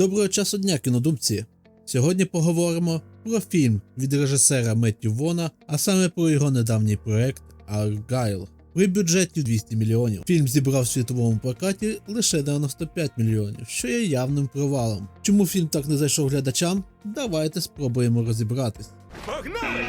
Доброго часу дня, кінодумці! Сьогодні поговоримо про фільм від режисера Меттю Вона, а саме про його недавній проект Argyle. При бюджеті 200 мільйонів. Фільм зібрав в світовому прокаті лише 95 мільйонів, що є явним провалом. Чому фільм так не зайшов глядачам? Давайте спробуємо розібратись. Погнали!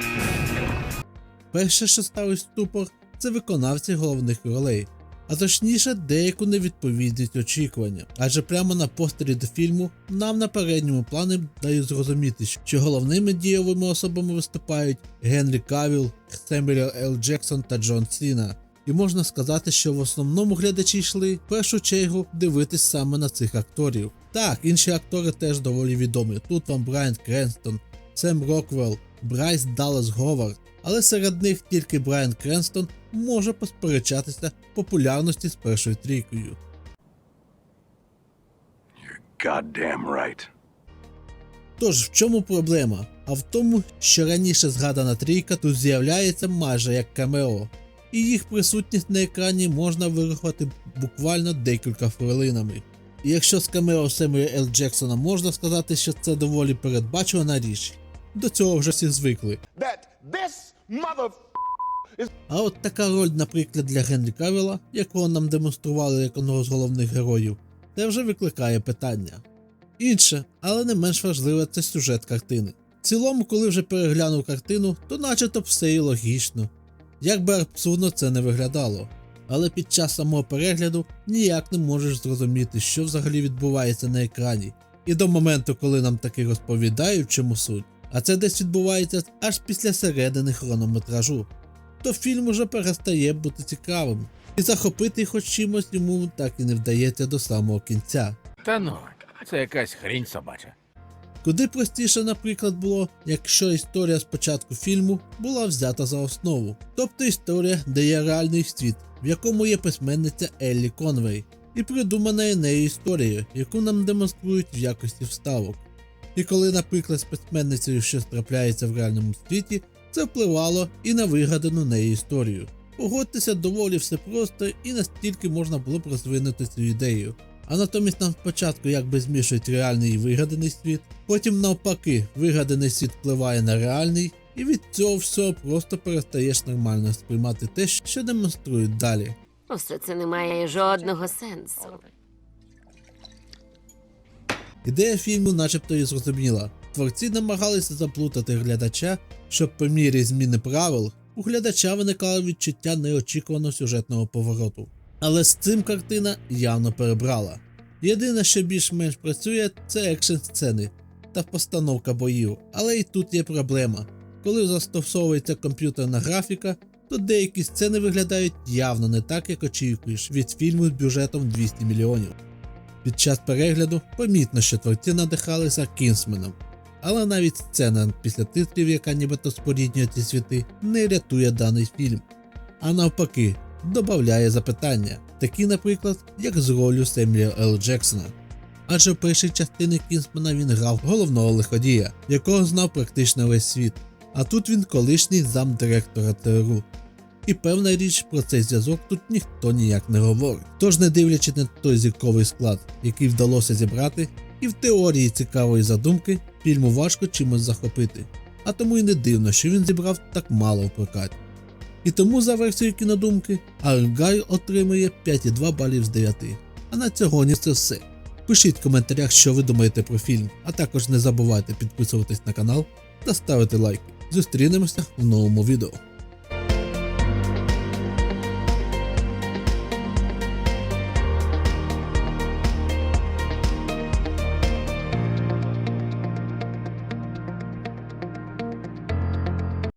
Перше, що ставить ступор, це виконавці головних ролей, а точніше деяку невідповідність очікування. Адже прямо на постері до фільму нам на передньому плані дають зрозуміти, що головними дієвими особами виступають Генрі Кавіл, Семюел Л. Джексон та Джон Сіна. І можна сказати, що в основному глядачі йшли в першу чергу дивитись саме на цих акторів. Так, інші актори теж доволі відомі. Тут вам Брайан Кренстон, Сем Роквелл, Брайс Даллас Говард, але серед них тільки Брайан Кренстон може посперечатися популярності з першою трійкою. Goddamn right. Тож в чому проблема? А в тому, що раніше згадана трійка тут з'являється майже як камео, і їх присутність на екрані можна вирахувати буквально декілька хвилинами. І якщо з камео Семюя Л. Джексона можна сказати, що це доволі передбачувана річ, до цього вже всі звикли. А от така роль, наприклад, для Генрі Кавіла, якого нам демонстрували як одного з головних героїв, це вже викликає питання. Інше, але не менш важливе, це сюжет картини. В цілому, коли вже переглянув картину, то начебто все і логічно. Як би абсурдно це не виглядало. Але під час самого перегляду ніяк не можеш зрозуміти, що взагалі відбувається на екрані. І до моменту, коли нам таки розповідають, в чому суть, а це десь відбувається аж після середини хронометражу то фільм уже перестає бути цікавим, і захопити хоч чимось йому так і не вдається до самого кінця. Та ну, це якась хрінь собача. Куди простіше, наприклад, було, якщо історія з початку фільму була взята за основу, тобто історія, де є реальний світ, в якому є письменниця Еллі Конвей, і придумана нею історія, яку нам демонструють в якості вставок. І коли, наприклад, з письменницею щось трапляється в реальному світі, це впливало і на вигадану нею історію. Погодьтеся, доволі все просто і настільки можна було б розвинути цю ідею. А натомість нам спочатку якби змішують реальний і вигаданий світ, потім навпаки, вигаданий світ впливає на реальний, і від цього всього просто перестаєш нормально сприймати те, що демонструють далі. Усе це не має жодного сенсу. Ідея фільму начебто і зрозуміла. Творці намагалися заплутати глядача, щоб по мірі зміни правил у глядача виникало відчуття неочікуваного сюжетного повороту. Але з цим картина явно перебрала. Єдине, що більш-менш працює, це екшн сцени та постановка боїв. Але і тут є проблема. Коли застосовується комп'ютерна графіка, то деякі сцени виглядають явно не так, як очікуєш від фільму з бюджетом 200 мільйонів. Під час перегляду помітно, що творці надихалися Кінсменом. Але навіть сцена після титрів, яка нібито споріднює ці світи, не рятує даний фільм. А навпаки, додає запитання, такі, наприклад, як з ролью Семюела Л. Джексона. Адже в першій частині Кінсмена він грав головного лиходія, якого знав практично весь світ. А тут він колишній замдиректора ТРУ. І певна річ про цей зв'язок тут ніхто ніяк не говорить. Тож, не дивлячись на той зірковий склад, який вдалося зібрати, і в теорії цікавої задумки фільму важко чимось захопити. А тому і не дивно, що він зібрав так мало в прокаті. І тому за версією кінодумки Аргай отримує 5,2 балів з 9. А на сьогодні це все. Пишіть в коментарях, що ви думаєте про фільм, а також не забувайте підписуватись на канал та ставити лайки. Зустрінемося в новому відео.